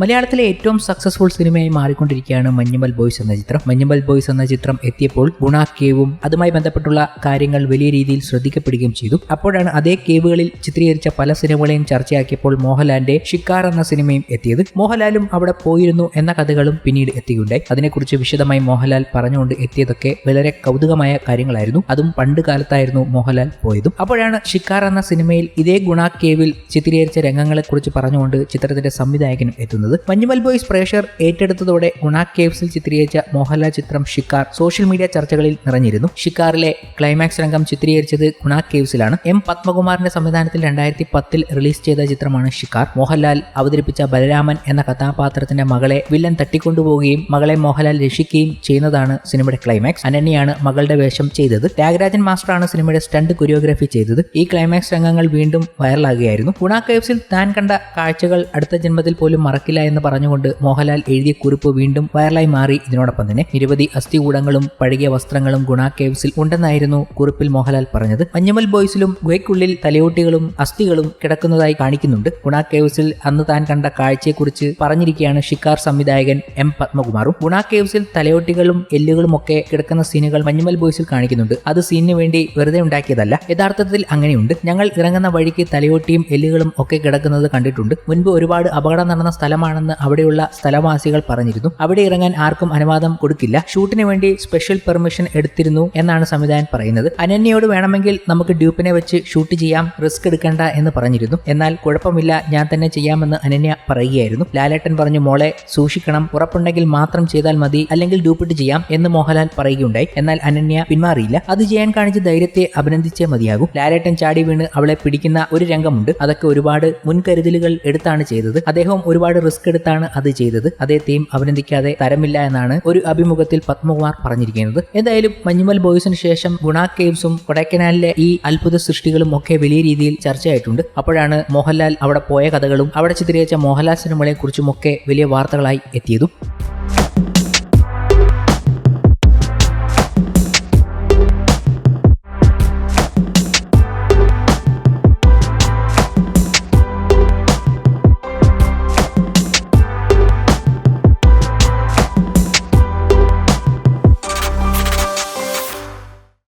മലയാളത്തിലെ ഏറ്റവും സക്സസ്ഫുൾ സിനിമയായി മാറിക്കൊണ്ടിരിക്കുകയാണ് മഞ്ഞുമൽ ബോയ്സ് എന്ന ചിത്രം. മഞ്ഞുമൽ ബോയ്സ് എന്ന ചിത്രം എത്തിയപ്പോൾ ഗുണ കേവും അതുമായി ബന്ധപ്പെട്ടുള്ള കാര്യങ്ങൾ വലിയ രീതിയിൽ ശ്രദ്ധിക്കപ്പെടുകയും ചെയ്തു. അപ്പോഴാണ് അതേ കേവുകളിൽ ചിത്രീകരിച്ച പല സിനിമകളെയും ചർച്ചയാക്കിയപ്പോൾ മോഹൻലാലിന്റെ ഷിക്കാർ എന്ന സിനിമയും എത്തിയത്. മോഹൻലാലും അവിടെ പോയിരുന്നു എന്ന കഥകളും പിന്നീട് എത്തിയുണ്ടായി. അതിനെക്കുറിച്ച് വിശദമായി മോഹൻലാൽ പറഞ്ഞുകൊണ്ട് എത്തിയതൊക്കെ വളരെ കൗതുകമായ കാര്യങ്ങളായിരുന്നു. അതും പണ്ട് കാലത്തായിരുന്നു മോഹൻലാൽ പോയതും. അപ്പോഴാണ് ഷിക്കാർ എന്ന സിനിമയിൽ ഇതേ ഗുണ കേവിൽ ചിത്രീകരിച്ച രംഗങ്ങളെക്കുറിച്ച് പറഞ്ഞുകൊണ്ട് ചിത്രത്തിന്റെ സംവിധായകനും എത്തുന്നത്. മഞ്ഞുമൽ ബോയ്സ് പ്രേഷർ ഏറ്റെടുത്തതോടെ ഗുണ കേവ്സിൽ ചിത്രീകരിച്ച മോഹൻലാൽ ചിത്രം ഷിക്കാർ സോഷ്യൽ മീഡിയ ചർച്ചകളിൽ നിറഞ്ഞിരുന്നു. ഷിക്കാറിലെ ക്ലൈമാക്സ് രംഗം ചിത്രീകരിച്ചത് ഗുണ കേവ്സിലാണ്. എം പത്മകുമാറിന്റെ സംവിധാനത്തിൽ രണ്ടായിരത്തി പത്തിൽ റിലീസ് ചെയ്ത ചിത്രമാണ് ഷിക്കാർ. മോഹൻലാൽ അവതരിപ്പിച്ച ബലരാമൻ എന്ന കഥാപാത്രത്തിന്റെ മകളെ വില്ലൻ തട്ടിക്കൊണ്ടുപോവുകയും മകളെ മോഹൻലാൽ രക്ഷിക്കുകയും ചെയ്യുന്നതാണ് സിനിമയുടെ ക്ലൈമാക്സ് അനന്യയാണ് മകളുടെ വേഷം ചെയ്തത്. ത്യാഗരാജൻ മാസ്റ്ററാണ് സിനിമയുടെ സ്റ്റണ്ട് കൊറിയോഗ്രഫി ചെയ്തത്. ഈ ക്ലൈമാക്സ് രംഗങ്ങൾ വീണ്ടും വൈറലാകുകയായിരുന്നു ഗുണ കേവ്സിൽ താൻ കണ്ട കാഴ്ചകൾ അടുത്ത ജന്മത്തിൽ പോലും മറക്കില്ല എന്ന് പറഞ്ഞുകൊണ്ട് മോഹൻലാൽ എഴുതിയ കുറിപ്പ് വീണ്ടും വൈറലായി മാറി. ഇതിനോടൊപ്പം തന്നെ നിരവധി അസ്ഥികൂടങ്ങളും പഴകിയ വസ്ത്രങ്ങളും ഗുണ കേവ്സിൽ ഉണ്ടെന്നായിരുന്നു കുറിപ്പിൽ മോഹൻലാൽ പറഞ്ഞത്. മഞ്ഞമൽ ബോയ്സിലും ഗുഹയ്ക്കുള്ളിൽ തലയോട്ടികളും അസ്ഥികളും കിടക്കുന്നതായി കാണിക്കുന്നുണ്ട്. ഗുണ കേവ്സിൽ അന്ന് താൻ കണ്ട കാഴ്ചയെക്കുറിച്ച് പറഞ്ഞിരിക്കുകയാണ് ഷിക്കാർ സംവിധായകൻ എം പത്മകുമാറും. ഗുണ കേവ്സിൽ തലയോട്ടികളും എല്ലുകളും ഒക്കെ കിടക്കുന്ന സീനുകൾ മഞ്ഞമൽ ബോയ്സിൽ കാണിക്കുന്നുണ്ട്. അത് സീനിന് വേണ്ടി വെറുതെ ഉണ്ടാക്കിയതല്ല. യഥാർത്ഥത്തിൽ അങ്ങനെയുണ്ട്. ഞങ്ങൾ ഇറങ്ങുന്ന വഴിക്ക് തലയോട്ടിയും എല്ലുകളും ഒക്കെ കിടക്കുന്നത് കണ്ടിട്ടുണ്ട്. മുൻപ് ഒരുപാട് അപകടം നടന്ന സ്ഥലമാണെന്ന് അവിടെയുള്ള സ്ഥലവാസികൾ പറഞ്ഞിരുന്നു. അവിടെ ഇറങ്ങാൻ ആർക്കും അനുവാദം കൊടുക്കില്ല. ഷൂട്ടിന് വേണ്ടി സ്പെഷ്യൽ പെർമിഷൻ എടുത്തിരുന്നു എന്നാണ് സംവിധായകൻ പറയുന്നത്. അനന്യയോട് വേണമെങ്കിൽ നമുക്ക് ഡ്യൂപ്പിനെ വെച്ച് ഷൂട്ട് ചെയ്യാം റിസ്ക് എടുക്കേണ്ട എന്ന് പറഞ്ഞിരുന്നു. എന്നാൽ കുഴപ്പമില്ല ഞാൻ തന്നെ ചെയ്യാമെന്ന് അനന്യ പറയുകയായിരുന്നു. ലാലേട്ടൻ പറഞ്ഞു മോളെ സൂക്ഷിക്കണം. ഉറപ്പുണ്ടെങ്കിൽ മാത്രം ചെയ്താൽ മതി. അല്ലെങ്കിൽ ഡ്യൂപ്പിട്ട് ചെയ്യാം എന്ന് മോഹൻലാൽ പറയുകയുണ്ടായി. എന്നാൽ അനന്യ പിന്മാറിയില്ല. അത് ചെയ്യാൻ കാണിച്ച ധൈര്യത്തെ അഭിനന്ദിച്ചേ മതിയാകൂ. ലാലേട്ടൻ ചാടി വീണ് അവളെ പിടിക്കുന്ന ഒരു രംഗമുണ്ട്. അതൊക്കെ ഒരുപാട് മുൻകരുതലുകൾ എടുത്താണ് ചെയ്തത്. അദ്ദേഹം ഒരുപാട് റിസ്ക് എടുത്താണ് അത് ചെയ്തത്. അതേ തീം അഭിനന്ദിക്കാതെ തരമില്ല എന്നാണ് ഒരു അഭിമുഖത്തിൽ പത്മകുമാർ പറഞ്ഞിരിക്കുന്നത്. എന്തായാലും മഞ്ഞുമൽ ബോയ്സിന് ശേഷം ഗുണ കേവ്സും കൊടൈക്കനാലിലെ ഈ അത്ഭുത സൃഷ്ടികളും ഒക്കെ വലിയ രീതിയിൽ ചർച്ചയായിട്ടുണ്ട്. അപ്പോഴാണ് മോഹൻലാൽ അവിടെ പോയ കഥകളും അവിടെ ചിത്രീകരിച്ച മോഹൻലാൽ സിനിമകളെ കുറിച്ചുമൊക്കെ വലിയ വാർത്തകളായി എത്തിയതും.